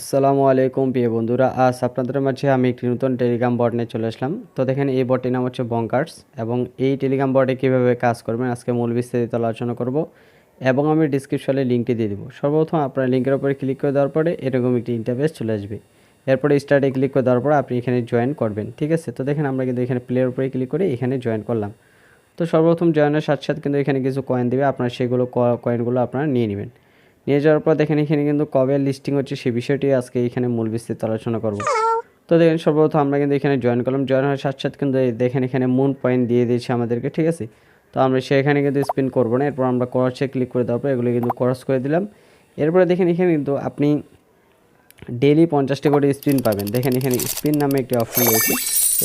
আসসালামু আলাইকুম প্রিয় বন্ধুরা, আজ আপনাদের মাঝে আমি একটি নতুন টেলিগ্রাম বট নিয়ে চলে আসলাম। তো দেখেন, এই বটটির নাম হচ্ছে বঙ্কার্স এবং এই টেলিগ্রাম বটে কীভাবে কাজ করবেন আজকে মূল বিস্তারিত আলোচনা করব এবং আমি ডিসক্রিপশনে লিঙ্কটি দিয়ে দেবো। সর্বপ্রথম আপনার লিঙ্কের উপরে ক্লিক করে দেওয়ার পরে এরকম একটি ইন্টারফেস চলে আসবে। এরপরে স্টার্টে ক্লিক করে দেওয়ার পরে আপনি এখানে জয়েন করবেন, ঠিক আছে? তো দেখেন, আমরা কিন্তু এখানে প্লেয়ার উপরে ক্লিক করে এখানে জয়েন করলাম। তো সর্বপ্রথম জয়েনের সাথে সাথে কিন্তু এখানে কিছু কয়েন দেবে, আপনারা সেগুলো কয়েনগুলো আপনারা নিয়ে নেবেন। নিয়ে যাওয়ার পর দেখেন এখানে কিন্তু কবে লিস্টিং হচ্ছে সেই বিষয়টি আজকে এখানে মূল বিস্তৃত আলোচনা করব। তো দেখেন সর্বপ্রথম আমরা কিন্তু এখানে জয়েন করলাম। জয়েন হওয়ার সাথে সাথে কিন্তু দেখেন এখানে মুন পয়েন্ট দিয়ে দিয়েছে আমাদেরকে ঠিক আছে? তো আমরা সেখানে কিন্তু স্পিন করব না। এরপর আমরা ক্রসে ক্লিক করে দেওয়ার পর এগুলো কিন্তু ক্রস করে দিলাম। এরপরে দেখেন এখানে কিন্তু আপনি ডেলি পঞ্চাশটা করে স্পিন পাবেন। দেখেন এখানে স্পিন নামে একটি অপশন রয়েছে।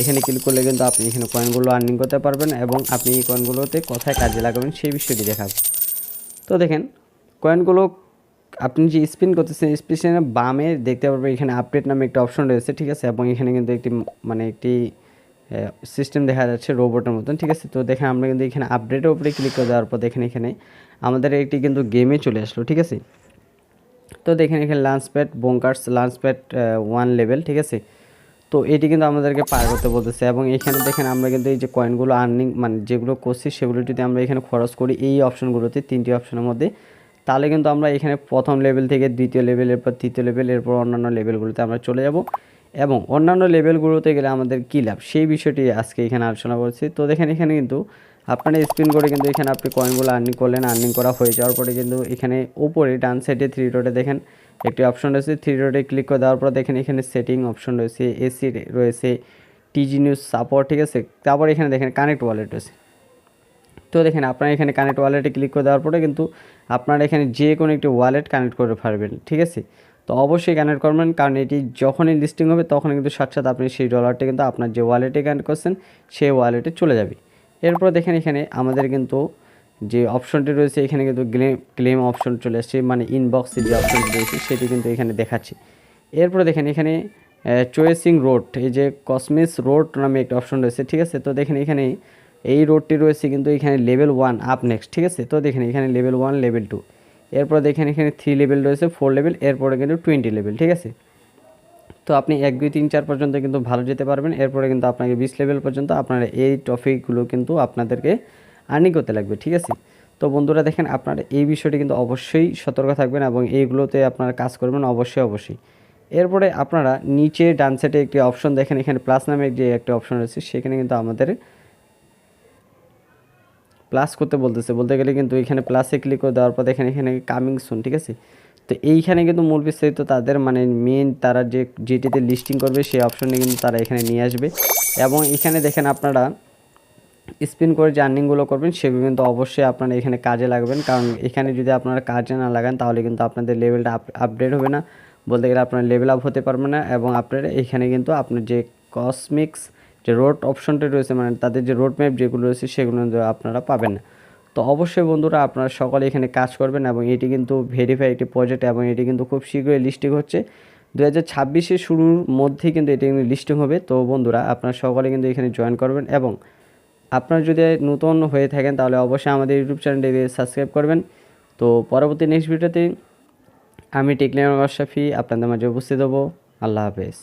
এখানে ক্লিক করলে কিন্তু আপনি এখানে কয়েনগুলো আর্নিং করতে পারবেন এবং আপনি এই কয়েনগুলোতে কোথায় কাজে লাগাবেন সেই বিষয়টি দেখাবো। তো দেখেন কয়েনগুলো আপনি যে স্পিন করতেছেন স্পিনের বামে দেখতে পারবেন এখানে আপডেট নামে একটা অপশন রয়েছে, ঠিক আছে? এবং এখানে কিন্তু একটি মানে একটি সিস্টেম দেখা যাচ্ছে রোবটের মতন, ঠিক আছে? তো দেখেন আমরা কিন্তু এখানে আপডেটের উপরে ক্লিক করে দেওয়ার পর দেখেন এখানে আমাদের একটি কিন্তু গেমে চলে আসলো, ঠিক আছে? তো দেখেন এখানে launch pad bonkers launch pad one level ঠিক আছে? তো এটি কিন্তু আমাদেরকে পার করতে বলতেছে এবং এখানে দেখেন আমরা কিন্তু এই যে কয়েনগুলো আর্নিং মানে যেগুলো করছি, সেগুলো যদি আমরা এখানে খরচ করি, এই অপশনগুলোতে তিনটি অপশনের মধ্যে তাহলে কিন্তু আমরা এখানে প্রথম লেভেল থেকে দ্বিতীয় লেভেল এরপর তৃতীয় লেভেল এরপর অন্যান্য লেভেলগুলোতে আমরা চলে যাব। এবং অন্যান্য লেভেলগুলোতে গেলে আমাদের কী লাভ? সেই বিষয়টি আজকে এখানে আলোচনা করছি। তো দেখেন, এখানে কিন্তু আপনারা স্পিন করে কিন্তু এখানে আপনি কয়েনগুলো আর্নিং করলেন আর্নিং করা হয়ে যাওয়ার পরে কিন্তু এখানে উপরে ডান সাইডে থ্রি ডটে দেখেন একটি অপশন রয়েছে। থ্রি ডটে ক্লিক করে দেওয়ার পর দেখেন এখানে সেটিং অপশন রয়েছে এসি রয়েছে টিজি নিউজ সাপোর্ট ঠিক আছে? তারপর এখানে দেখেন কানেক্ট ওয়ালেট রয়েছে। তো দেখেন আপনারা এখানে কানেক্ট ওয়ালেটে ক্লিক করে দেওয়ার পরে কিন্তু আপনারা এখানে যে কোনো একটি ওয়ালেট কানেক্ট করে পারবেন ঠিক আছে? তো অবশ্যই কানেক্ট করবেন, কারণ এটি যখনই লিস্টিং হবে তখন কিন্তু সাথে আপনি সেই ডলারটি কিন্তু আপনার যে ওয়ালেটে কানেক্ট করছেন, সেই ওয়ালেটে চলে যাবে। এরপর দেখেন এখানে আমাদের কিন্তু যে অপশনটি রয়েছে, এখানে কিন্তু ক্লেম অপশন চলে আসছে মানে ইনবক্সে যে অপশনটি রয়েছে, সেটি কিন্তু এখানে দেখাচ্ছে। এরপরে দেখেন এখানে চয়েসিং রোড এই যে কসমিস রোড নামে একটা অপশন রয়েছে, ঠিক আছে? তো দেখেন এখানে এই রোডটি রয়েছে কিন্তু এখানে লেভেল ওয়ান আপ নেক্সট ঠিক আছে? তো দেখেন এখানে লেভেল ওয়ান লেভেল টু এরপর দেখেন এখানে থ্রি লেভেল রয়েছে ফোর লেভেল এরপরে কিন্তু টোয়েন্টি লেভেল ঠিক আছে? তো আপনি এক, দুই, তিন, চার পর্যন্ত কিন্তু ভালো যেতে পারবেন। এরপরে কিন্তু আপনাকে বিশ লেভেল পর্যন্ত আপনার এই টপিকগুলো কিন্তু আপনাদেরকে আর্নিং করতে লাগবে, ঠিক আছে? তো বন্ধুরা দেখেন আপনার এই বিষয়টি কিন্তু অবশ্যই সতর্ক থাকবেন এবং এইগুলোতে আপনারা কাজ করবেন অবশ্যই অবশ্যই। এরপরে আপনারা নিচে ডান সাইডে একটি অপশন দেখেন, এখানে প্লাস নামে যে একটি অপশন রয়েছে, সেখানে কিন্তু আমাদের প্লাস করতে বলতেছে। বলতে গেলে কিন্তু এখানে প্লাসে ক্লিক করে দেওয়ার পর দেখেন এখানে কামিং সুন ঠিক আছে? তো এইখানে কিন্তু মূল বিস্তারিত তাদের মানে মেন তারা যে যেটিতে লিস্টিং করবে, সেই অপশনে কিন্তু তারা এখানে নিয়ে আসবে। এবং এখানে দেখেন আপনারা স্পিন করে যে আর্নিংগুলো করবেন, সেগুলো কিন্তু অবশ্যই আপনারা এখানে কাজে লাগবেন। কারণ এখানে যদি আপনারা কাজে না লাগান, তাহলে কিন্তু আপনাদের লেভেলটা আপডেট হবে না। বলতে গেলে আপনার লেভেল আপ হতে পারবে না। এবং আপনারা এখানে কিন্তু আপনার যে কসমিক্স যে রোড অপশনটা রয়েছে মানে তাদের যে রোড ম্যাপ যেগুলো রয়েছে, সেগুলো আপনারা পাবেন না। তো অবশ্যই বন্ধুরা, আপনারা সকলে এখানে কাজ করবেন এবং এটি কিন্তু ভেরিফাই একটি প্রজেক্ট এবং এটি কিন্তু খুব শীঘ্রই লিস্টিং হচ্ছে। দু হাজার ছাব্বিশের শুরুর মধ্যেই কিন্তু এটি লিস্টিং হবে। তো বন্ধুরা, আপনারা সকলে কিন্তু এখানে জয়েন করবেন এবং আপনারা যদি নতুন হয়ে থাকেন, তাহলে অবশ্যই আমাদের ইউটিউব চ্যানেলটি সাবস্ক্রাইব করবেন। তো পরবর্তী নেক্সট ভিডিওতে আমি টেকলিয়ান আশরাফি আপনাদের মাঝে উপস্থিত হব। আল্লাহ হাফেজ।